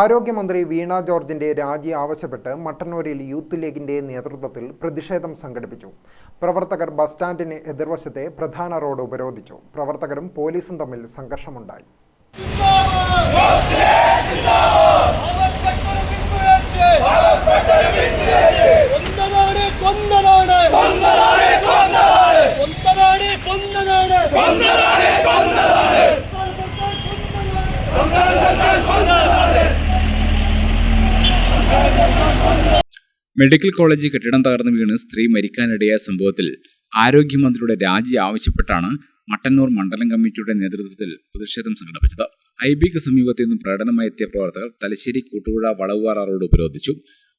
ആരോഗ്യമന്ത്രി വീണ ജോർജിന്റെ രാജി ആവശ്യപ്പെട്ട് മട്ടന്നൂരിൽ യൂത്ത് ലീഗിന്റെ നേതൃത്വത്തിൽ പ്രതിഷേധം സംഘടിപ്പിച്ചു. പ്രവർത്തകർ ബസ് സ്റ്റാൻഡിന് എതിർവശത്തെ പ്രധാന റോഡ് ഉപരോധിച്ചു. പ്രവർത്തകരും പോലീസും തമ്മിൽ സംഘർഷമുണ്ടായി. കൊന്നതാണ് മെഡിക്കൽ കോളേജ് കെട്ടിടം തകർന്നു വീണ് സ്ത്രീ മരിക്കാനിടയായ സംഭവത്തിൽ ആരോഗ്യമന്ത്രിയുടെ രാജി ആവശ്യപ്പെട്ടാണ് മട്ടന്നൂർ മണ്ഡലം കമ്മിറ്റിയുടെ നേതൃത്വത്തിൽ പ്രതിഷേധം സംഘടിപ്പിച്ചത്. ഐ ബിക്ക് സമീപത്തു നിന്നും പ്രകടനമായി എത്തിയ പ്രവർത്തകർ തലശ്ശേരി കൂട്ടുപുഴ വളവുവാറ റോഡ് ഉപരോധിച്ചു.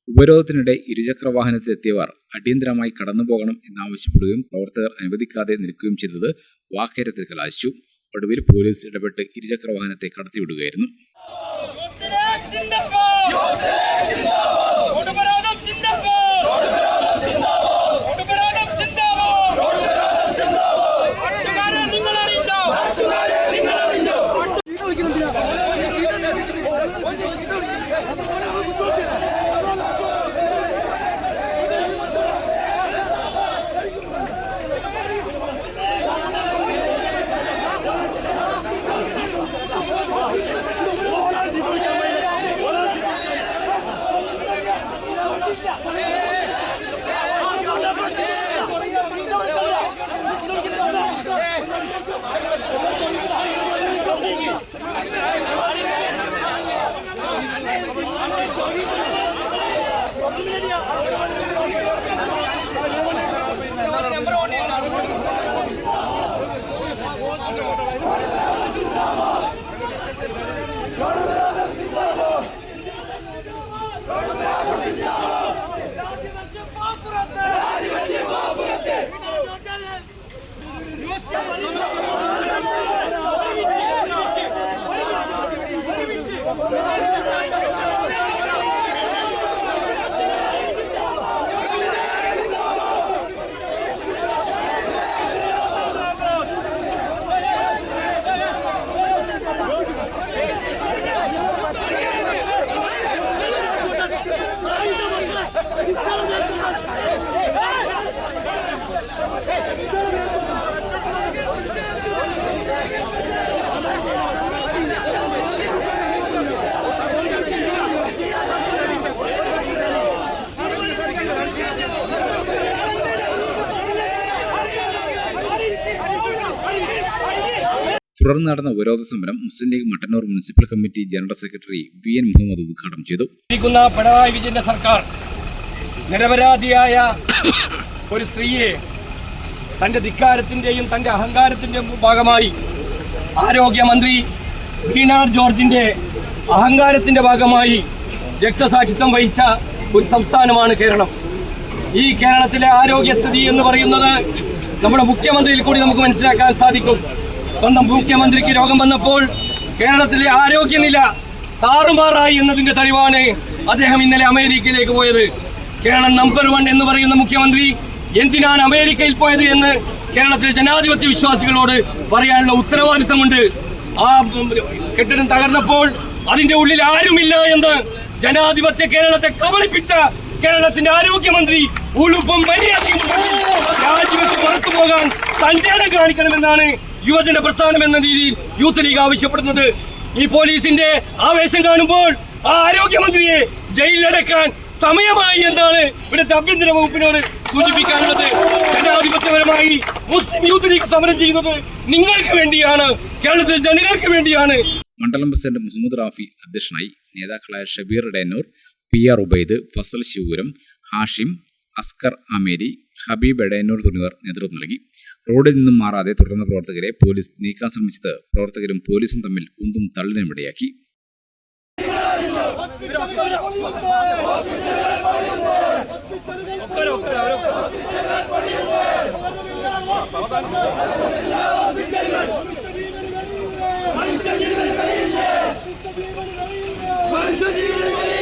ഉപരോധത്തിനിടെ ഇരുചക്ര വാഹനത്തിലെത്തിയവർ അടിയന്തരമായി കടന്നുപോകണം എന്നാവശ്യപ്പെടുകയും പ്രവർത്തകർ അനുവദിക്കാതെ നിൽക്കുകയും ചെയ്തത് വാക്കേരത്തിൽ കലാശിച്ചു. ഒടുവിൽ പോലീസ് ഇടപെട്ട് ഇരുചക്ര വാഹനത്തെ കടത്തിവിടുകയായിരുന്നു. തുടർന്ന് നടന്ന ഉപരോധ സമരം Muslim League Mattannur municipal committee general secretary V N Muhammad ഉദ്ഘാടനം ചെയ്തു. പിണറായി വിജയന്റെ സർക്കാർ നിരപരാധിയായ ഒരു സ്ത്രീയെ തന്റെ ധിക്കാരത്തിന്റെയും തന്റെ അഹങ്കാരത്തിന്റെയും ഭാഗമായി ആരോഗ്യമന്ത്രി വീണ ജോർജിന്റെ അഹങ്കാരത്തിന്റെ ഭാഗമായി രക്തസാക്ഷിത്വം വഹിച്ച ഒരു സംസ്ഥാനമാണ് കേരളം. ഈ കേരളത്തിലെ ആരോഗ്യസ്ഥിതി എന്ന് പറയുന്നത് നമ്മുടെ മുഖ്യമന്ത്രിയിൽ കൂടി നമുക്ക് മനസ്സിലാക്കാൻ സാധിക്കും. സ്വന്തം മുഖ്യമന്ത്രിക്ക് രോഗം വന്നപ്പോൾ കേരളത്തിലെ ആരോഗ്യനില താറുമാറായി എന്നതിന്റെ തെളിവാണ് അദ്ദേഹം ഇന്നലെ അമേരിക്കയിലേക്ക് പോയത്. കേരളം നമ്പർ വൺ എന്ന് പറയുന്ന മുഖ്യമന്ത്രി എന്തിനാണ് അമേരിക്കയിൽ പോയത് എന്ന് കേരളത്തിലെ ജനാധിപത്യ വിശ്വാസികളോട് പറയാനുള്ള ഉത്തരവാദിത്തമുണ്ട്. ആ കെട്ടിടം തകർന്നപ്പോൾ അതിന്റെ ഉള്ളിൽ ആരുമില്ല എന്ന് ജനാധിപത്യ കേരളത്തെ കബളിപ്പിച്ച കേരളത്തിന്റെ ആരോഗ്യമന്ത്രി ഉളുപ്പും മര്യാദയും രാജിവെച്ച് പുറത്തു പോകാൻ തന്റെ കാണിക്കണമെന്നാണ് യുവജന പ്രസ്ഥാനം എന്ന രീതിയിൽ യൂത്ത് ലീഗ് ആവശ്യപ്പെടുന്നത്. ഈ പോലീസിന്റെ ആവേശം കാണുമ്പോൾ ആ ആരോഗ്യമന്ത്രിയെ ജയിലിലടക്കാൻ സമയമായി എന്നാണ് ഇവിടുത്തെ ആഭ്യന്തര വകുപ്പിനോട് സൂചിപ്പിക്കാനുള്ളത്. ജനാധിപത്യപരമായി മുസ്ലിം യൂത്ത് ലീഗ് സമരം ചെയ്യുന്നത് നിങ്ങൾക്ക് വേണ്ടിയാണ് കേരളത്തിലെ ജനങ്ങൾക്ക് വേണ്ടിയാണ്. മണ്ഡലം പ്രസിഡന്റ് മുഹമ്മദ് റാഫി അധ്യക്ഷനായി നേതാക്കളായ ഷബീർ ഡേനൂർ പി ആർ ഉബൈദ് ഫസൽ ശിവൂരം ഹാഷിം അസ്കർ അമേരി ഹബീബ് എടയന്നൂർ തുടങ്ങിയവർ നേതൃത്വം നൽകി. റോഡിൽ നിന്നും മാറാതെ തുടർന്ന പ്രവർത്തകരെ പോലീസ് നീക്കാൻ ശ്രമിച്ചത് പ്രവർത്തകരും പോലീസും തമ്മിൽ കുന്തും തള്ളിനുമിടയാക്കി മനുഷ്യ മനുഷ്യ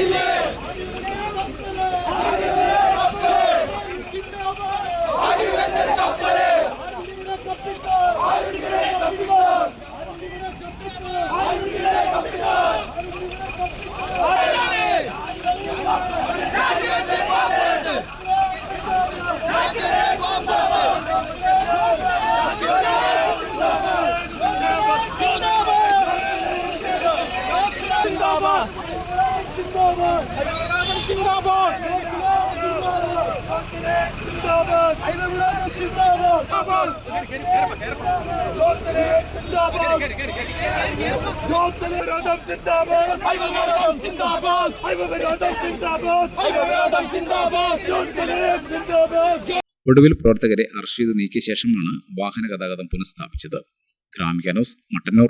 ഒടുവിൽ പ്രവർത്തകരെ അറസ്റ്റ് ചെയ്ത് നീക്കിയ ശേഷമാണ് വാഹന ഗതാഗതം പുനഃസ്ഥാപിച്ചത്. Gramika news Mattannur.